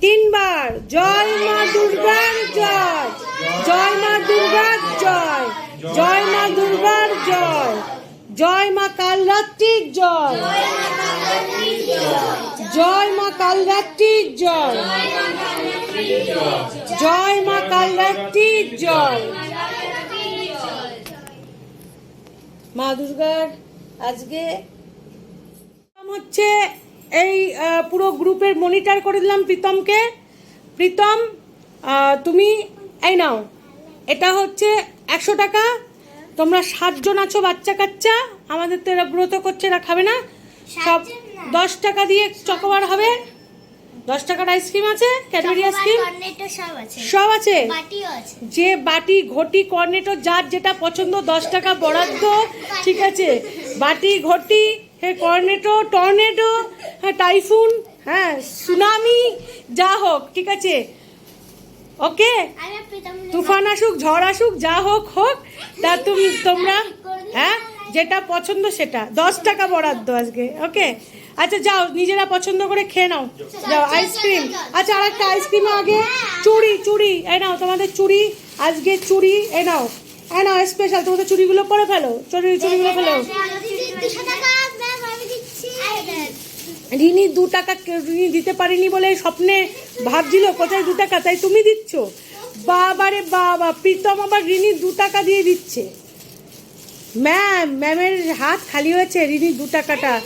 তিনবার। জয় মা দুর্গার জয়। জয় মা দুর্গার জয়। জয় মা দুর্গার জয়। জয় মা কালরাত্রির জয়। জয় মা কালরাত্রির জয়। জয় মা কালরাত্রির জয়। মা দুর্গার আজকে হচ্ছে এই পুরো গ্রুপের মনিটর করে দিলাম প্রীতমকে। প্রীতম তুমি এই নাও। এটা হচ্ছে একশো টাকা। তোমরা সাতজন আছো বাচ্চা কাচ্চা। আমাদের তো এরা ব্রত করছে এরা খাবে না। সব দশ টাকা দিয়ে চকোবার হবে। দশ টাকার আইসক্রিম আছে ক্যাডবেরি আইসক্রিম? সব আছে। যে বাটি ঘটি কর্নেটো যার যেটা পছন্দ দশ টাকা বরাদ্দ। ঠিক আছে? বাটি ঘটি হ্যাঁ কর্নেটো টর্নেটো হ্যাঁ টাইফুন হ্যাঁ সুনামি যা হোক, ঠিক আছে? ওকে তুফান আসুক, ঝড় আসুক, যা হোক হোক, তা তুমি, তোমরা হ্যাঁ যেটা পছন্দ সেটা। দশ টাকা বরাদ্দ আজকে ওকে আচ্ছা যাও, নিজেরা পছন্দ করে খেয়ে নাও। যাও আইসক্রিম আচ্ছা আর একটা আইসক্রিম আগে। চুড়ি চুড়ি এ নাও, তোমাদের চুড়ি, আজকে চুড়ি এ নাও। এ নাও স্পেশাল তোমাদের চুড়িগুলো পরে ফেলো। চুড়ি, চুড়িগুলো ফেলো। ঋণী দু টাকা কে- ঋণী দিতে পারিনি বলে স্বপ্নে ভাবছিল কোথায় দু টাকা? তাই তুমি দিচ্ছ? বাবারে বাবা প্রীতম আবার ঋণী দু টাকা দিয়ে দিচ্ছে। ম্যাম ম্যামের হাত খালি হয়েছে ঋণী দু টাকাটা।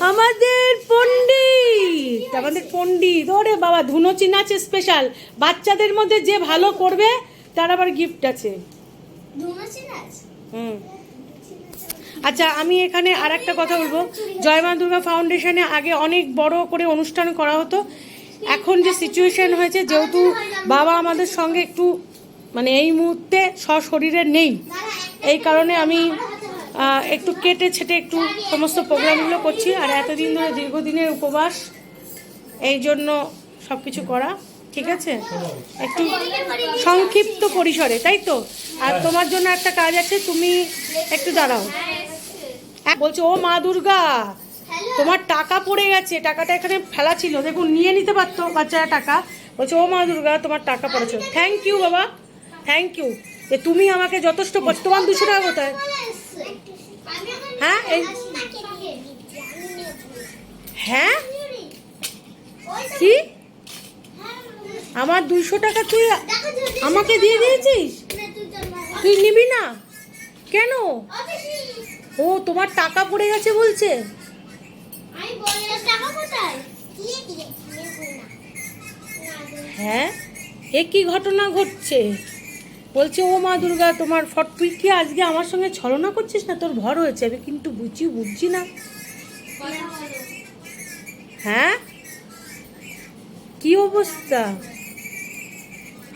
আমাদের পণ্ডিত আমাদের পণ্ডিত ওরে বাবা ধুনোচি আছে স্পেশাল বাচ্চাদের মধ্যে যে ভালো করবে তার আবার গিফট আছে। হুম। আচ্ছা আমি এখানে আর একটা কথা বলব। জয় মা দুর্গা ফাউন্ডেশনে আগে অনেক বড় করে অনুষ্ঠান করা হতো। এখন যে সিচুয়েশন হয়েছে, যেহেতু বাবা আমাদের সঙ্গে একটু মানে এই মুহূর্তে সশরীরে নেই। এই কারণে আমি একটু কেটে ছেটে একটু সমস্ত প্রোগ্রামগুলো করছি। আর এতদিন ধরে দীর্ঘদিনের উপবাস, এই জন্য সব কিছু করা, ঠিক আছে? একটু সংক্ষিপ্ত পরিসরে, তাই তো? আর তোমার জন্য একটা কাজ আছে, তুমি একটু দাঁড়াও। বলছে ও মা দুর্গা তোমার টাকা পড়ে গেছে টাকাটা এখানে ফেলা ছিল। দেখুন নিয়ে নিতে পারতো বাচ্চারা টাকা। বলছে ও মা দুর্গা তোমার টাকা পড়েছে। থ্যাংক ইউ বাবা। থ্যাংক ইউ যে তুমি আমাকে যথেষ্ট তোমার দুশো টাকা কোথায়? হ্যাঁ এই হ্যাঁ? কি? আমার দুইশো টাকা তুই আমাকে দিয়ে দিয়েছিস? তুই নিবি না? কেন? ও তোমার টাকা পড়ে গেছে বলছে? হ্যাঁ? এ কি ঘটনা ঘটছে? বলছে ও মা দুর্গা তোমার ফট তুই কি আজকে আমার সঙ্গে ছলনা করছিস না? তোর ভর হয়েছে আমি কিন্তু বুঝি বুঝছি না। হ্যাঁ? কি অবস্থা?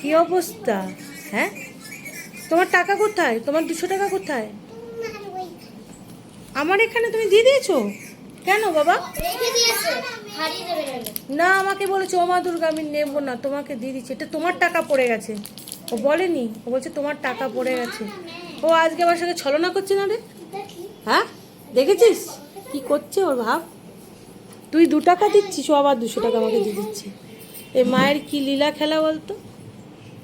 কি অবস্থা? হ্যাঁ? তোমার টাকা কোথায়? তোমার দুশো টাকা কোথায়? আমার এখানে তুমি দিয়ে দিয়েছ? কেন বাবা। না আমাকে বলেছে ও মা দুর্গা আমি নেব না তোমাকে দিয়ে দিচ্ছি। এটা তোমার টাকা পড়ে গেছে। ও বলেনি ও বলছে তোমার টাকা পড়ে গেছে। ও আজকে আমার সঙ্গে ছলনা করছে না রে? হ্যাঁ? দেখেছিস? কি করছে ওর ভাব? তুই দু টাকা দিচ্ছিস ও আবার দুশো টাকা আমাকে দিয়ে দিচ্ছে। এ মায়ের কি লীলা খেলা বলতো?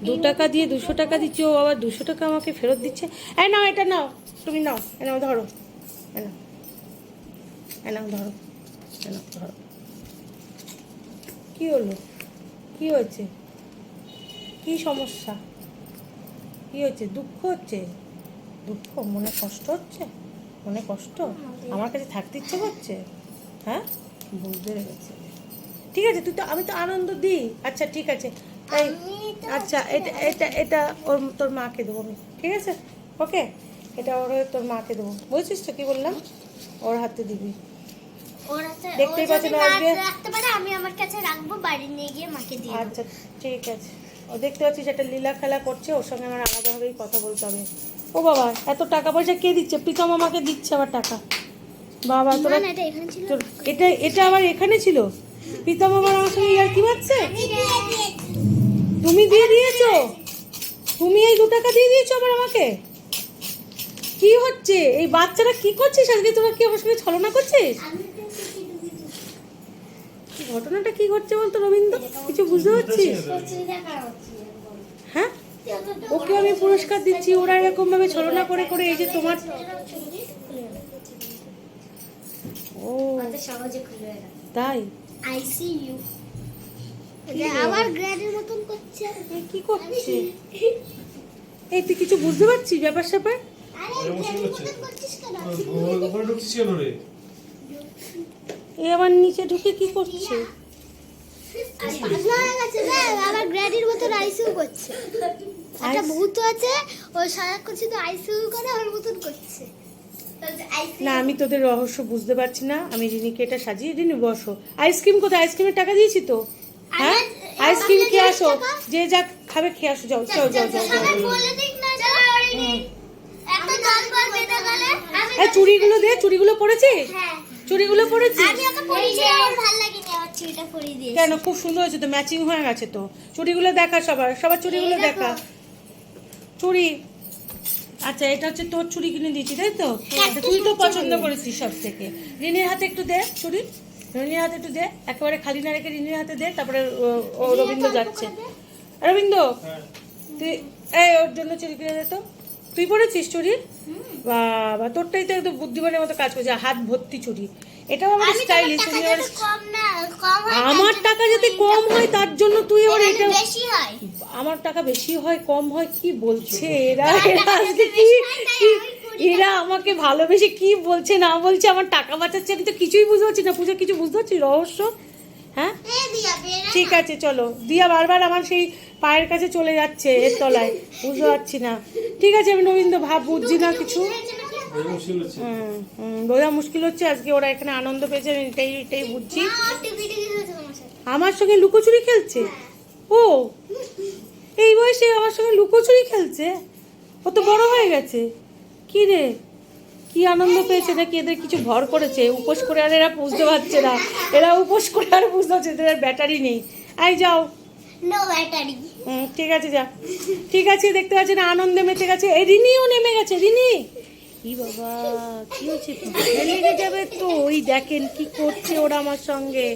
দু টাকা দিয়ে দুশো টাকা দিচ্ছে ও আবার দুশো টাকা আমাকে ফেরত দিচ্ছে। এই নাও এটা নাও তুমি নাও এ নাও ধরো। এ নাও ধরো এ ধরো। কি হলো? কি হয়েছে? কি সমস্যা? কি হচ্ছে দুঃখ হচ্ছে? দুঃখ? মনে কষ্ট হচ্ছে? মনে কষ্ট? আমার কাছে থাকতে ইচ্ছে করছে? হ্যাঁ? বুঝতে পেরেছি। ঠিক আছে তুই তো আমি তো আনন্দ দিই। আচ্ছা ঠিক আছে। আচ্ছা এটা এটা এটা ওর তোর মাকে দেবো আমি। ঠিক আছে? ওকে? এটা ওর তোর মাকে দেবো। বুঝছিস তো কি বললাম? ওর হাতে দিবি। দেখতেই ও পাচ্ছেন যদি আজকে- রাখতে পারে আমি আমার কাছে রাখব বাড়ি নিয়ে গিয়ে মাকে দিয়ে আচ্ছা ঠিক আছে। ও দেখতে পাচ্ছিস একটা লীলা খেলা করছে ওর সঙ্গে আমার আলাদাভাবেই কথা বলতে হবে। ও বাবা এত টাকা পয়সা কে দিচ্ছে? প্রীতম আমাকে দিচ্ছে আবার টাকা। বাবা তোরা না, না, এটা এটা আবার এখানে ছিল? প্রীতম আবার আমার সঙ্গে ইয়ার কি মারছে? তুমি দিয়ে দিয়েছ? তুমি এই দু টাকা দিয়ে দিয়েছ আবার আমাকে? কি হচ্ছে? এই বাচ্চারা কি করছিস? আজকে তোরা কি আমার সঙ্গে ছলনা করছিস? ঘটনাটা কি ঘটছে বলতো রবীন্দ্র? কিছু বুঝতে পারছিস? হ্যাঁ? ওকে আমি পুরস্কার দিচ্ছি। ওরা এরকম ভাবে ছলনা করে করে এই যে তোমার ও। তাই? আইসিইউ আবার গ্র্যাডের মতন করছে কি করছে? এই, তুই কিছু বুঝতে পারছিস ব্যাপার স্যাপার এ আবার নিচে ঢুকে কি করছে? পাগলা গেছে দেখ আবার গ্র্যাডির মতন আইসিইউ করছে। একটা ভূত আছে ও সারাক্ষণ শুধু আইসিইউ করে ওর মতন করছে। না আমি তোদের রহস্য বুঝতে পারছি না। আমি রিনিকে এটা সাজিয়ে রিনি বসো। আইসক্রিম কোথায়? আইসক্রিমের টাকা দিয়েছি তো? হ্যাঁ? আইসক্রিম খেয়ে আসো। যে যা খাবে খেয়ে আসো। যাও যাও যাও যাও যাও বলে দিক না একটা জল বল পেতে গেলে আমি এই চুড়িগুলো দে চুড়িগুলো পরেছিস হ্যাঁ। চুড়িগুলো পরেছিস আমি ওকে পরিয়ে আমার ভালো লাগেনি আমার চুড়িটা পরিয়ে দিয়েছি। কেন? খুব সুন্দর হয়েছে তো ম্যাচিং হয়ে গেছে তো। চুড়িগুলো দেখা সবার সবার চুড়িগুলো দেখা। চুড়ি। আচ্ছা এটা হচ্ছে তোর চুড়ি কিনে দিয়েছি তাই তো? আচ্ছা, তুই তো পছন্দ করেছিস সব থেকে রিনির হাতে একটু দে চুড়ি। রিনির হাতে একটু দে। একেবারে খালি না রেখে রিনির হাতে দে তারপরে ও- ও রবীন্দ্র যাচ্ছে। রবীন্দ্র? হ্যাঁ। তুই এই ওর জন্য চুড়ি কিনে দে তো। তুই পরেছিস চুড়ি বাবা তোরটাই তো একদম বুদ্ধিমানের মতো কাজ করছে হাত ভর্তি চুরি। এটাও আমার আমি স্টাইলিশ হয় আমার টাকা যাতে কম হয় তার জন্য তুই আবার এটা আমার টাকা বেশি হয় কম হয় কি বলছে? এরা এরা আজকে কি এরা আমাকে ভালোবেসে কি বলছে না বলছে আমার টাকা বাঁচাচ্ছে আমি তো কিছুই বুঝতে পারছি না পুজো কিছু বুঝতে পারছি রহস্য? হ্যাঁ? ঠিক আছে চলো। দিয়া বারবার আমার সেই পায়ের কাছে চলে যাচ্ছে এর তলায়। বুঝতে পারছি না। ঠিক আছে আমি নবীন্দ্র ভাব বুঝছি না কিছু। বোঝা মুশকিল হচ্ছে। আজকে ওরা এখানে আনন্দ পেয়েছে আমি এটাই এটাই বুঝছি। আমার সঙ্গে লুকোচুরি খেলছে? ও এই বয়সে আমার সঙ্গে লুকোচুরি খেলছে? ও তো বড় হয়ে গেছে। কি রে? কি আনন্দ পেয়েছে? নাকি এদের কিছু ভর করেছে? উপোস করে আর এরা বুঝতে পারছে না। এরা উপোস করে আর বুঝতে পারছে এদের ব্যাটারি নেই। আই যাও। নো ব্যাটারি হুম, ঠিক আছে যা। ঠিক আছে দেখতে পাচ্ছেন আনন্দে মেতে গেছে। এই রিনিও নেমে গেছে রিনি! ই বাবা কি হচ্ছে? লেগে যাবে তো ওই দেখেন কি করছে ওরা আমার সঙ্গে।